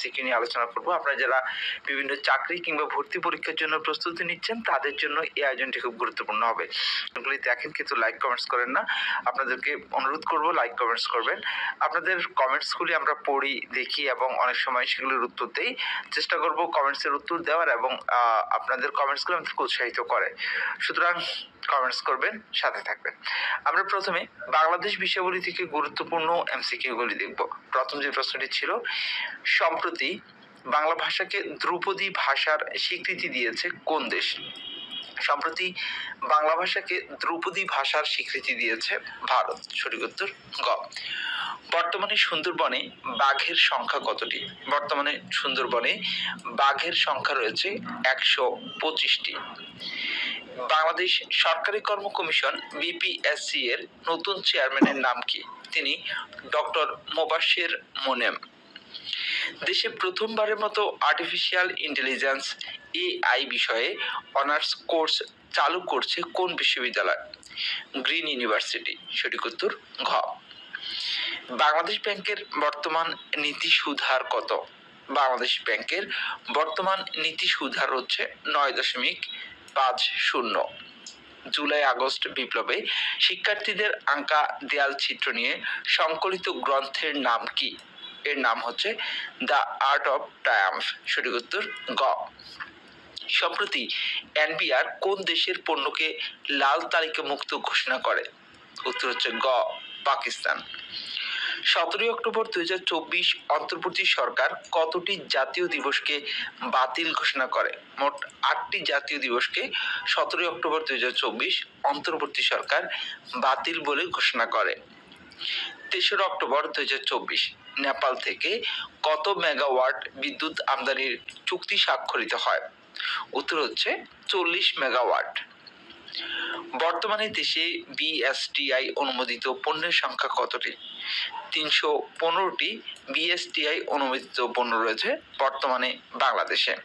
CQ নিয়ে আলোচনা করব। আপনারা যারা বিভিন্ন চাকরি কিংবা ভর্তি পরীক্ষার জন্য প্রস্তুতি নিচ্ছেন, তাদের জন্য এই আয়োজনটি খুব গুরুত্বপূর্ণ হবে। এগুলি দেখেন, কিন্তু লাইক কমেন্টস করেন না। আপনাদেরকে অনুরোধ করব লাইক কমেন্টস করবেন। আপনাদের কমেন্টসগুলি আমরা পড়ি, দেখি এবং অনেক সময় সেগুলির উত্তর দেই। চেষ্টা করব কমেন্টসের উত্তর দেওয়ার এবং আপনাদের কমেন্টসগুলো আমাদেরকে উৎসাহিত করে। সুতরাং কমেন্টস করবেন, সাথে থাকবেন। আমরা প্রথমে বাংলাদেশ বিষয়াবলী থেকে গুরুত্বপূর্ণ এমসিকিউগুলি দেখব। প্রথম যে প্রশ্নটি ছিল, সম্প্রতি বাংলা ভাষাকে ধ্রুপদী ভাষার স্বীকৃতি দিয়েছে কোন দেশ? সম্প্রতি বাংলা ভাষাকে ধ্রুপদী ভাষার স্বীকৃতি দিয়েছে ভারত। সঠিক উত্তর, গ। বর্তমানে সুন্দরবনে বাঘের সংখ্যা কতটি? বর্তমানে সুন্দরবনে বাঘের সংখ্যা রয়েছে একশো পঁচিশটি। বাংলাদেশ সরকারি কর্ম কমিশন বিপিএসসি এর নতুন চেয়ারম্যানের নাম কি? তিনি ডক্টর মোবাশ্বের মোনেম। দেশে প্রথমবারের মতো আর্টিফিশিয়াল ইন্টেলিজেন্স এআই বিষয়ে অনার্স কোর্স চালু করছে কোন বিশ্ববিদ্যালয়? গ্রিন ইউনিভার্সিটি, সঠিক উত্তর ঘ। বাংলাদেশ ব্যাংকের বর্তমান নীতি সুধার কত? বাংলাদেশ ব্যাংকের বর্তমান নীতি সুধার হচ্ছে নয় দশমিক পাঁচ শূন্য। জুলাই, আগস্ট বিপ্লবে শিক্ষার্থীদের আঁকা দেয়াল চিত্র নিয়ে সংকলিত গ্রন্থের নাম কি? এর নাম হচ্ছে দ্য আর্ট অফ ট্রায়াম্ফ। সঠিক উত্তর, গ। সম্প্রতি এনবিআর কোন দেশের পণ্যকে লাল তালিকা মুক্ত ঘোষণা করে? উত্তর হচ্ছে গ, পাকিস্তান। সতেরোই অক্টোবর দুই হাজার চব্বিশ অন্তর্বর্তী সরকার কতটি জাতীয় দিবসকে বাতিল ঘোষণা করে? মোট আটটি জাতীয় দিবসকে সতেরোই অক্টোবর দুই হাজার চব্বিশ অন্তর্বর্তী সরকার বাতিল বলে ঘোষণা করে। তেসরা অক্টোবর দুই হাজার চব্বিশ নেপাল থেকে কত মেগাওয়াট বিদ্যুৎ আমদানির চুক্তি স্বাক্ষরিত হয়? উত্তর হচ্ছে চল্লিশ মেগাওয়াট। বর্তমানে দেশে বিএসটিআই অনুমোদিত পণ্যের সংখ্যা কতটি? তিনশো পনেরোটি বিএসটিআই অনুমোদিত পণ্য রয়েছে বর্তমানে বাংলাদেশে।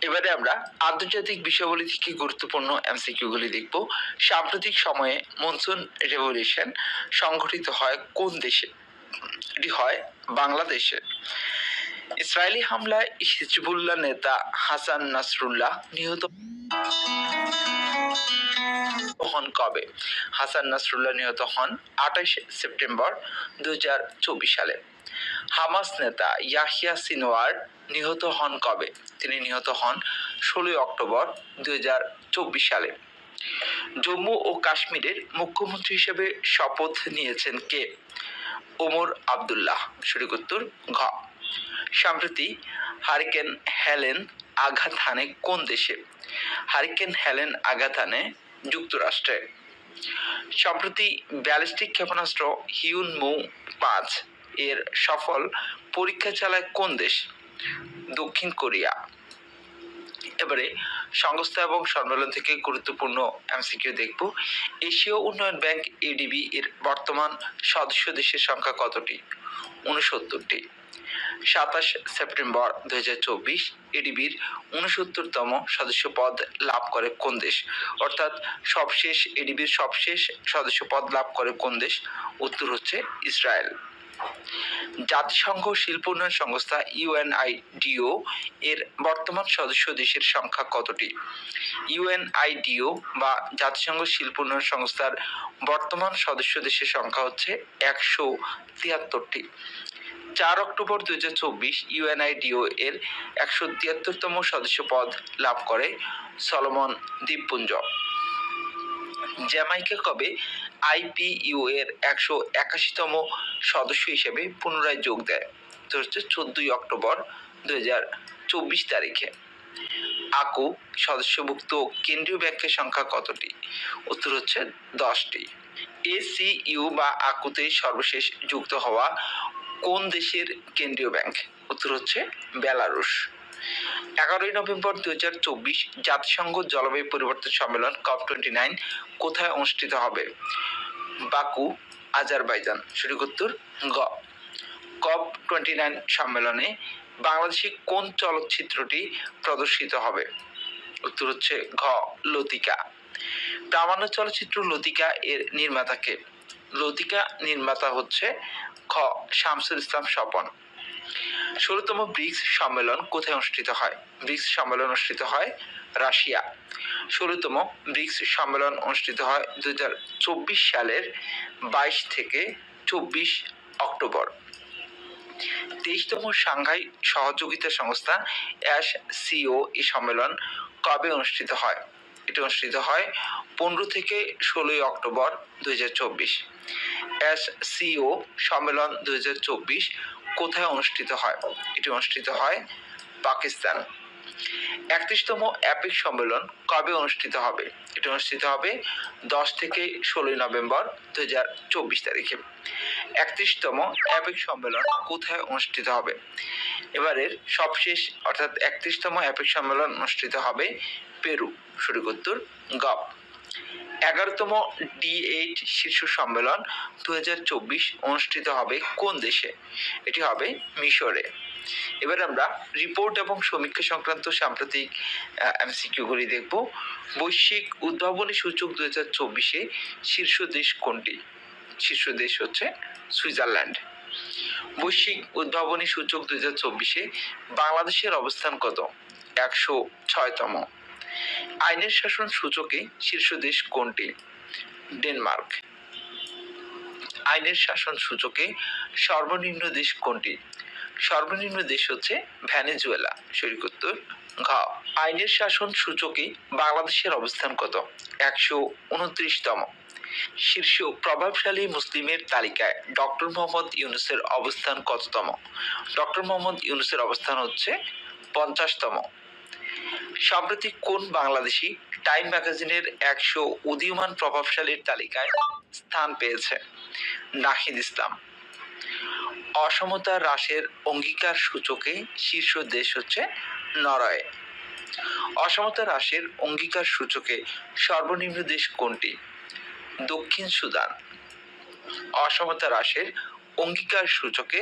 এবারে আমরা আন্তর্জাতিক বিষয়াবলী থেকে গুরুত্বপূর্ণ এমসিকিউগুলি দেখব। সাম্প্রতিক সময়ে মনসুন রেভলিউশন সংঘটিত হয় কোন দেশে? এটি হয় বাংলাদেশে। ইসরায়েলি হামলায় হিজবুল্লাহ নেতা হাসান নাসরুল্লাহ নিহত হন কবে? হাসান নাসরুল্লাহ নিহত হন আঠাশ সেপ্টেম্বর দুহাজার চব্বিশ সালে। হামাস নেতা ইয়াহিয়া সিনোয়ার নিহত হন কবে? তিনি নিহত হন ষোলোই অক্টোবর দুই হাজার চব্বিশ সালে। জম্মু ও কাশ্মীরের মুখ্যমন্ত্রী হিসেবে শপথ নিয়েছেন কে? ওমর আবদুল্লাহ। সঠিক উত্তর, ঘ। সম্প্রতি হারিকেন হেলেন আঘাত হানে কোন দেশে? হারিকেন হেলেন আঘাত হানে যুক্তরাষ্ট্রে। সম্প্রতি ব্যালিস্টিক ক্ষেপণাস্ত্র হিউন মু পাঁচ এর সফল পরীক্ষা চালায় কোন দেশ? দক্ষিণ কোরিয়া। এবারে সংস্থা এবং সম্মেলন থেকে গুরুত্বপূর্ণ এমসিকিউ দেখব। এশীয় উন্নয়ন ব্যাংক এডিবি এর বর্তমান সদস্য দেশের সংখ্যা কতটি? উনসত্তরটি। সাতাশ সেপ্টেম্বর দুই হাজার চব্বিশ এডিবির উনসত্তরতম সদস্য পদ লাভ করে কোন দেশ? অর্থাৎ সবশেষ এডিবির সবশেষ সদস্য পদ লাভ করে কোন দেশ? উত্তর হচ্ছে ইসরায়েল। জাতিসংঘ শিল্প উন্নয়ন সংস্থা ইউএনআইডিও এর বর্তমান সদস্য দেশের সংখ্যা কতটি? ইউএনআইডিও বা জাতিসংঘ শিল্প উন্নয়ন সংস্থার বর্তমান সদস্য দেশের সংখ্যা হচ্ছে একশো তিয়াত্তরটি। চার অক্টোবর দুই হাজার চব্বিশ ইউএনআইডিও এর একশো তিয়াত্তরতম সদস্য পদ লাভ করে সলোমন দ্বীপপুঞ্জ। জ্যামাইকা কবে আইপিইউ এর একশো একাশিতম সদস্য হিসেবে পুনরায় যোগ দেয়? তো হচ্ছে চোদ্দই অক্টোবর দুই হাজার চব্বিশ তারিখে। আকু, সদস্যভুক্ত কেন্দ্রীয় ব্যাংকের সংখ্যা কতটি? উত্তর হচ্ছে দশটি। এসিইউ বা আকুতে সর্বশেষ যুক্ত হওয়া কোন দেশের কেন্দ্রীয় ব্যাংক? উত্তর হচ্ছে বেলারুশ। এগারোই নভেম্বর দু হাজার চব্বিশ জাতিসংঘ জলবায়ু পরিবর্তন সম্মেলন কপ টোয়েন্টি নাইন কোথায় অনুষ্ঠিত হবে? Baku, Azerbaijan. সঠিক উত্তর, গ। কপ টোয়েন্টি নাইন সম্মেলনে বাংলাদেশে কোন চলচ্চিত্রটি প্রদর্শিত হবে? উত্তর হচ্ছে ঘ, লতিকা। প্রামাণ্য চলচ্চিত্র লতিকা এর নির্মাতাকে। লতিকা নির্মাতা হচ্ছে খ, শামসুল ইসলাম স্বপন। ষোলোতম ব্রিক্স সম্মেলন কোথায় অনুষ্ঠিত হয়? ব্রিক্স সম্মেলন অনুষ্ঠিত হয় রাশিয়া। ষোলোতম ব্রিক্স সম্মেলন অনুষ্ঠিত হয় দু চব্বিশ সালের বাইশ থেকে চব্বিশ অক্টোবর। তেইশতম সাংঘাই সহযোগিতা সংস্থা এস সিও এই সম্মেলন কবে অনুষ্ঠিত হয়? এটি অনুষ্ঠিত হয় পনেরো থেকে ষোলোই অক্টোবর দু হাজার চব্বিশ। এস সিও সম্মেলন দু হাজার চব্বিশ কোথায় অনুষ্ঠিত হয়? এটি অনুষ্ঠিত হয় পাকিস্তান। একত্রিশতম অ্যাপিক সম্মেলন কবে অনুষ্ঠিত হবে? এটি অনুষ্ঠিত হবে দশ থেকে ষোলোই নভেম্বর দু হাজার চব্বিশ তারিখে। একত্রিশতম অ্যাপিক সম্মেলন কোথায় অনুষ্ঠিত হবে? এবারের সবশেষ, অর্থাৎ একত্রিশতম অ্যাপিক সম্মেলন অনুষ্ঠিত হবে পেরু সঠিক উত্তর গপ এগারোতম ডি এইট শীর্ষ সম্মেলন দু হাজার চব্বিশ অনুষ্ঠিত হবে কোন দেশে? এটি হবে মিশরে। এবার আমরা রিপোর্ট এবং সমীক্ষা সংক্রান্ত সাম্প্রতিক এমসিকিউগুলি দেখব। বৈশ্বিক উদ্ভাবনী সূচক দু হাজার চব্বিশে শীর্ষ দেশ কোনটি? শীর্ষ দেশ হচ্ছে সুইজারল্যান্ড। বৈশ্বিক উদ্ভাবনী সূচক দু হাজার চব্বিশে বাংলাদেশের অবস্থান কত? একশো ছয়তম। আইনের শাসন সূচকে শীর্ষ দেশ কোনটি? ডেনমার্ক। আইনের শাসন সূচকে সর্বনিম্ন দেশ কোনটি? সর্বনিম্ন দেশ হচ্ছে ভ্যানেজুয়েলা সঠিক উত্তর, ঘ। আইনের শাসন সূচকে বাংলাদেশের অবস্থান কত? একশো উনত্রিশতম। শীর্ষ প্রভাবশালী মুসলিমের তালিকায় ডক্টর মোহাম্মদ ইউনুসের অবস্থান কততম? ডক্টর মোহাম্মদ ইউনুসের অবস্থান হচ্ছে পঞ্চাশতম। সম্প্রতি কোন বাংলাদেশি টাইম ম্যাগাজিনের একশো উদীয়মান প্রভাবশালীর তালিকায় স্থান পেয়েছে? নাহিদ ইসলাম। অসমতা হ্রাসের অঙ্গীকার সূচকে শীর্ষ দেশ হচ্ছে নরওয়ে। অসমতা হ্রাসের অঙ্গীকার সূচকে সর্বনিম্ন দেশ কোনটি? দক্ষিণ সুদান। অসমতা হ্রাসের অঙ্গীকার সূচকে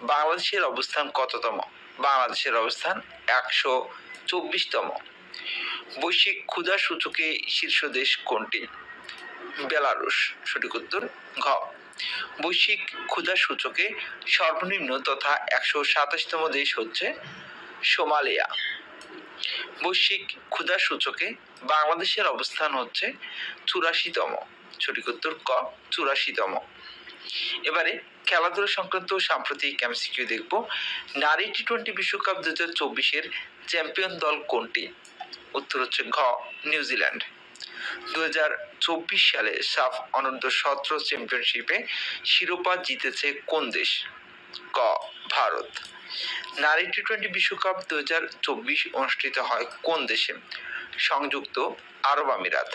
বাংলাদেশের অবস্থান কততম? বাংলাদেশের অবস্থান একশো চব্বিশতম। বৈশ্বিক ক্ষুধা সূচকে শীর্ষ দেশ কোনটি? বেলারুশ। সঠিক উত্তর, ঘ। বৈশ্বিক ক্ষুধা সূচকে সর্বনিম্ন তথা একশো সাতাশতম দেশ হচ্ছে সোমালিয়া। বৈশ্বিক ক্ষুধা সূচকে বাংলাদেশের অবস্থান হচ্ছে চুরাশিতম। সঠিক উত্তর, ক। চুরাশিতম। এবারে খেলাধুলা সংক্রান্ত সাম্প্রতিক এমসিকিউ দেখব। নারী টি টোয়েন্টি বিশ্বকাপ দু হাজার চব্বিশের চ্যাম্পিয়ন দল কোনটি? উত্তর হচ্ছে ঘ, নিউজিল্যান্ড। দু হাজার চব্বিশ সালে সাফ অনন্ত সতেরো চ্যাম্পিয়নশিপে শিরোপা জিতেছে কোন দেশ? ক, ভারত। নারী টি টোয়েন্টি বিশ্বকাপ দু হাজার চব্বিশ অনুষ্ঠিত হয় কোন দেশে? সংযুক্ত আরব আমিরাত।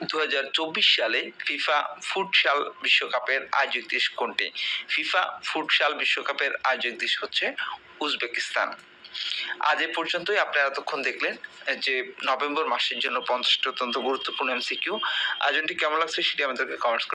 দু হাজার চব্বিশ সালে ফিফা ফুটসাল বিশ্বকাপের আয়োজক দেশ কোনটি? ফিফা ফুটসাল বিশ্বকাপের আয়োজক দেশ হচ্ছে উজবেকিস্তান। আজ এ পর্যন্তই। আপনারা এতক্ষণ দেখলেন যে নভেম্বর মাসের জন্য পঞ্চাশটা অত্যন্ত গুরুত্বপূর্ণ এমসিকিউ আয়োজনটি কেমন লাগছে সেটি আমাদেরকে কমেন্টস